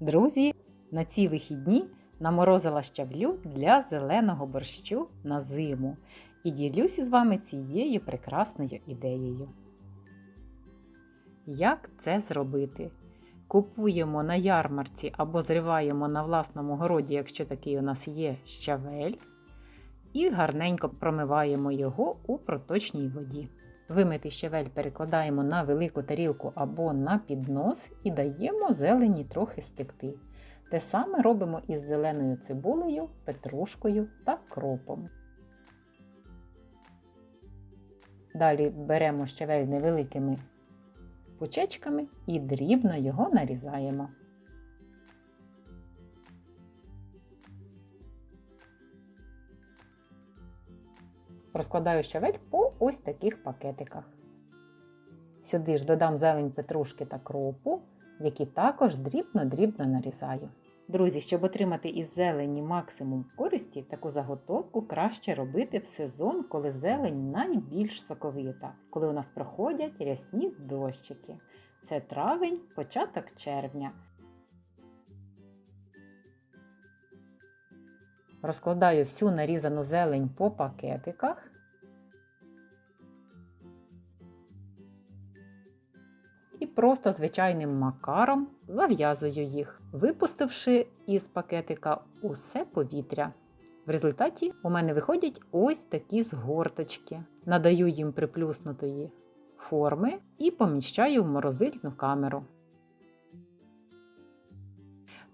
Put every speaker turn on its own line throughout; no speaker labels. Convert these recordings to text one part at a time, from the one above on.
Друзі, на ці вихідні наморозила щавлю для зеленого борщу на зиму і ділюся з вами цією прекрасною ідеєю. Як це зробити? Купуємо на ярмарці або зриваємо на власному городі, якщо такий у нас є щавель, і гарненько промиваємо його у проточній воді. Вимитий щавель перекладаємо на велику тарілку або на піднос і даємо зелені трохи стекти. Те саме робимо із зеленою цибулею, петрушкою та кропом. Далі беремо щавель невеликими пучечками і дрібно його нарізаємо. Розкладаю щавель по ось таких пакетиках. Сюди ж додам зелень петрушки та кропу, які також дрібно-дрібно нарізаю. Друзі, щоб отримати із зелені максимум користі, таку заготовку краще робити в сезон, коли зелень найбільш соковита, коли у нас проходять рясні дощики. Це травень, початок червня. Розкладаю всю нарізану зелень по пакетиках. І просто звичайним макаром зав'язую їх, випустивши із пакетика усе повітря. В результаті у мене виходять ось такі згорточки. Надаю їм приплюснутої форми і поміщаю в морозильну камеру.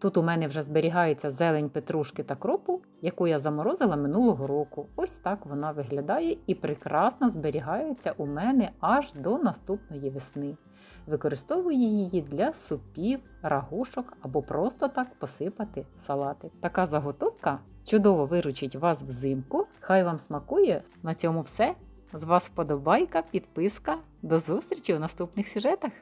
Тут у мене вже зберігається зелень петрушки та кропу, яку я заморозила минулого року. Ось так вона виглядає і прекрасно зберігається у мене аж до наступної весни. Використовую її для супів, рагушок або просто так посипати салати. Така заготовка чудово виручить вас взимку. Хай вам смакує. На цьому все. З вас вподобайка, підписка. До зустрічі у наступних сюжетах!